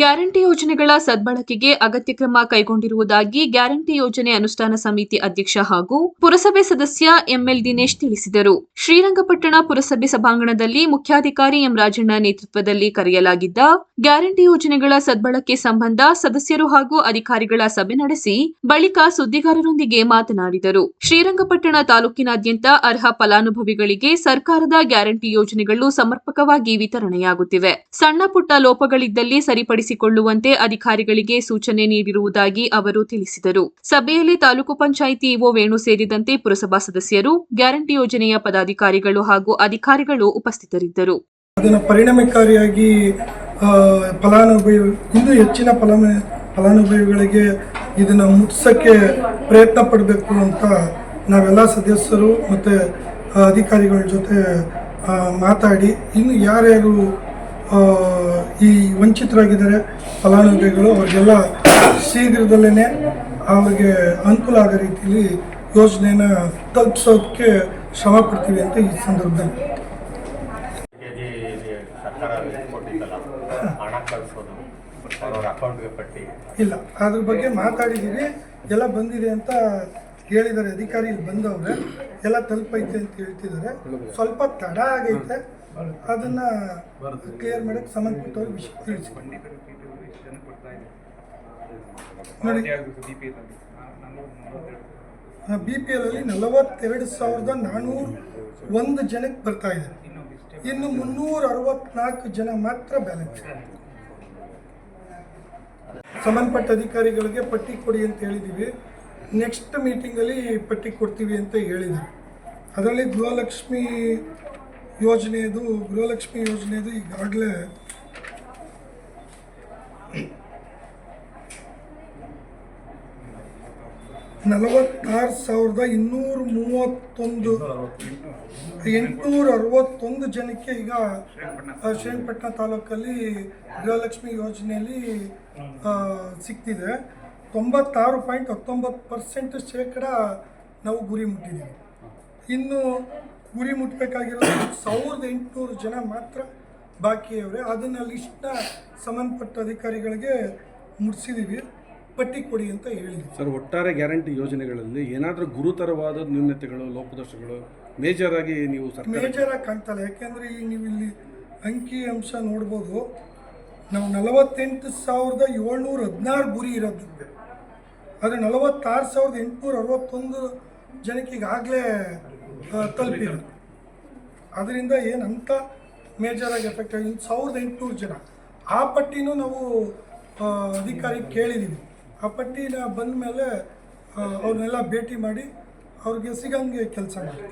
Guarantee ಯೋಜನೆಗಳ ಸದ್ಬಳಕೆಗೆ ಅಗತ್ಯ ಕ್ರಮ ಕೈಗೊಂಡಿರುವುದಾಗಿ ಗ್ಯಾರಂಟಿ ಯೋಜನೆ ಅನುಷ್ಠಾನ ಸಮಿತಿ ಅಧ್ಯಕ್ಷ ಹಾಗೂ ಪುರಸಭೆ ಸದಸ್ಯ ಎಂಎಲ್ ದಿನೇಶ್ ತಿಳಿಸಿದರು. ಶ್ರೀರಂಗಪಟ್ಟಣ ಪುರಸಭೆ ಸಭಾಂಗಣದಲ್ಲಿ ಮುಖ್ಯಾಧಿಕಾರಿ ಎಂ ರಾಜಣ್ಣ ನೇತೃತ್ವದಲ್ಲಿ ಕರೆಯಲಾಗಿದ್ದ ಗ್ಯಾರಂಟಿ ಯೋಜನೆಗಳ ಸದ್ಬಳಕೆ ಸಂಬಂಧ ಸದಸ್ಯರು ಹಾಗೂ ಅಧಿಕಾರಿಗಳ ಸಭೆ ನಡೆಸಿ ಬಳಿಕ ಸುದ್ದಿಗಾರರೊಂದಿಗೆ ಮಾತನಾಡಿದರು. ಶ್ರೀರಂಗಪಟ್ಟಣ ತಾಲೂಕಿನಾದ್ಯಂತ ಅರ್ಹ ಫಲಾನುಭವಿಗಳಿಗೆ ಸರ್ಕಾರದ ಗ್ಯಾರಂಟಿ ಯೋಜನೆಗಳು ಸಮರ್ಪಕವಾಗಿ ವಿತರಣೆಯಾಗುತ್ತಿವೆ. ಸಣ್ಣ ಪುಟ್ಟ ಲೋಪಗಳಿದ್ದಲ್ಲಿ ಸರಿಪಡಿಸಿಕೊಳ್ಳುವಂತೆ ಅಧಿಕಾರಿಗಳಿಗೆ ಸೂಚನೆ ನೀಡಿರುವುದಾಗಿ ಅವರು ತಿಳಿಸಿದರು. ಸಭೆಯಲ್ಲಿ ತಾಲೂಕು ಪಂಚಾಯಿತಿ ಇಒ ವೇಣು ಸೇರಿದಂತೆ ಪುರಸಭಾ ಸದಸ್ಯರು, ಗ್ಯಾರಂಟಿ ಯೋಜನೆಯ ಪದಾಧಿಕಾರಿಗಳು ಹಾಗೂ ಅಧಿಕಾರಿಗಳು ಉಪಸ್ಥಿತರಿದ್ದರು. ಅದನ್ನು ಪರಿಣಾಮಕಾರಿಯಾಗಿ ಫಲಾನುಭವಿ, ಇನ್ನೂ ಹೆಚ್ಚಿನ ಫಲಾನು, ಫಲಾನುಭವಿಗಳಿಗೆ ಇದನ್ನು ಮುಟ್ಸೋಕ್ಕೆ ಪ್ರಯತ್ನ ಪಡಬೇಕು ಅಂತ ನಾವೆಲ್ಲ ಸದಸ್ಯರು ಮತ್ತು ಅಧಿಕಾರಿಗಳ ಜೊತೆ ಮಾತಾಡಿ, ಇನ್ನು ಯಾರ್ಯಾರು ಈ ವಂಚಿತರಾಗಿದ್ದಾರೆ ಫಲಾನುಭವಿಗಳು ಅವರಿಗೆಲ್ಲ ಶೀಘ್ರದಲ್ಲೇ ಅವ್ರಿಗೆ ಅನುಕೂಲ ಆಗೋ ರೀತಿಯಲ್ಲಿ ಯೋಜನೆನ ತಲುಪಿಸೋದಕ್ಕೆ ಶ್ರಮ ಪಡ್ತೀವಿ ಅಂತ ಈ ಸಂದರ್ಭದಲ್ಲಿ. ಇಲ್ಲ ಅದ್ರ ಬಗ್ಗೆ ಮಾತಾಡಿದ್ದೀವಿ ಎಲ್ಲ ಬಂದಿದೆ ಅಂತ ಹೇಳಿದ್ದಾರೆ ಅಧಿಕಾರಿ ಬಂದವ್ರೆ ಎಲ್ಲ ತಲುಪೈತೆ ಅಂತ ಹೇಳ್ತಿದ್ದಾರೆ. ಸ್ವಲ್ಪ ತಡ ಆಗೈತೆ ಅದನ್ನ ಕ್ಲಿಯರ್ ಮಾಡಕ್ಕೆ ಸಂಬಂಧಪಟ್ಟವ್ರಿಗೆ ವಿಷಯ ತಿಳಿಸ್ಕೊಂಡು. ನೋಡಿ. ಬಿ ಪಿ ಎಲ್ ಅಲ್ಲಿ. ನಲವತ್ತೆರಡು. ಸಾವಿರದ ನಾನ್ನೂರ ಒಂದು ಜನಕ್ಕೆ ಬರ್ತಾ ಇದೆ. ಇನ್ನು ಮುನ್ನೂರ ಅರವತ್ನಾಲ್ಕು ಜನ ಮಾತ್ರ ಬ್ಯಾಲೆನ್ಸ್ ಸಂಬಂಧಪಟ್ಟ ಅಧಿಕಾರಿಗಳಿಗೆ ಪಟ್ಟಿ ಕೊಡಿ ಅಂತ ಹೇಳಿದ್ದೀವಿ ನೆಕ್ಸ್ಟ್ ಮೀಟಿಂಗಲ್ಲಿ ಪಟ್ಟಿ ಕೊಡ್ತೀವಿ ಅಂತ ಹೇಳಿದರು ಅದರಲ್ಲಿ ಗೃಹಲಕ್ಷ್ಮಿ ಯೋಜನೆಯದು, ಗೃಹಲಕ್ಷ್ಮಿ ಯೋಜನೆಯದು ಈಗಾಗಲೇ ನಲವತ್ತಾರು ಸಾವಿರದ ಇನ್ನೂರ ಮೂವತ್ತೊಂದು, ಎಂಟುನೂರ ಅರವತ್ತೊಂದು ಜನಕ್ಕೆ ಈಗ ಶ್ರೀರಂಗಪಟ್ಟಣ ತಾಲೂಕಲ್ಲಿ ಗೃಹಲಕ್ಷ್ಮಿ ಯೋಜನೆಯಲ್ಲಿ ಸಿಕ್ತಿದೆ. ತೊಂಬತ್ತಾರು ಪಾಯಿಂಟ್ ಹತ್ತೊಂಬತ್ತು ಪರ್ಸೆಂಟ್ ಶೇಕಡ ನಾವು ಗುರಿ ಮುಟ್ಟಿದ್ದೀವಿ. ಇನ್ನು ಗುರಿ ಮುಟ್ಟಬೇಕಾಗಿರೋದು ಸಾವಿರದ ಎಂಟುನೂರು ಜನ ಮಾತ್ರ ಬಾಕಿಯವರೇ. ಅದನ್ನು ಲಿಸ್ಟ್ನ ಸಂಬಂಧಪಟ್ಟ ಅಧಿಕಾರಿಗಳಿಗೆ ಮುಟ್ಟಿಸಿದ್ದೀವಿ ಪಟ್ಟಿ ಕೊಡಿ ಅಂತ ಹೇಳಿದ್ವಿ. ಸರ್ ಒಟ್ಟಾರೆ ಗ್ಯಾರಂಟಿ ಯೋಜನೆಗಳಲ್ಲಿ ಏನಾದರೂ ಗುರುತರವಾದ ನ್ಯೂನತೆಗಳು ಲೋಪದೋಷಗಳು ಮೇಜರ್ ಆಗಿ ನೀವು ಸರ್ ಮೇಜರ್ ಆಗಿ ಕಾಣ್ತಲ್ಲ ಯಾಕೆಂದರೆ ಈಗ ನೀವು ಇಲ್ಲಿ ಅಂಕಿ ಅಂಶ ನೋಡ್ಬೋದು. ನಾವು ನಲವತ್ತೆಂಟು ಸಾವಿರದ ಏಳ್ನೂರ ಹದಿನಾರು ಗುರಿ ಇರೋದು. ಆದರೆ ನಲವತ್ತಾರು ಸಾವಿರದ ಎಂಟುನೂರ ಅರವತ್ತೊಂದು ಜನಕ್ಕೆ ಈಗಾಗಲೇ ತಲುಪಿರೋದು ಅದರಿಂದ ಏನಂತ ಮೇಜರಾಗಿ ಎಫೆಕ್ಟ್ ಆಗಿ ಸಾವಿರದ ಎಂಟುನೂರು ಜನ. ಆ ಪಟ್ಟಿನೂ ನಾವು ಅಧಿಕಾರಿಗೆ ಅಧಿಕಾರಿ ಕೇಳಿದ್ದೀವಿ ಆ ಪಟ್ಟಿನ ಬಂದ ಮೇಲೆ ಅವ್ರನ್ನೆಲ್ಲ ಭೇಟಿ ಮಾಡಿ ಅವ್ರಿಗೆ ಸಿಗಂಗೆ ಕೆಲಸ ಮಾಡಿ.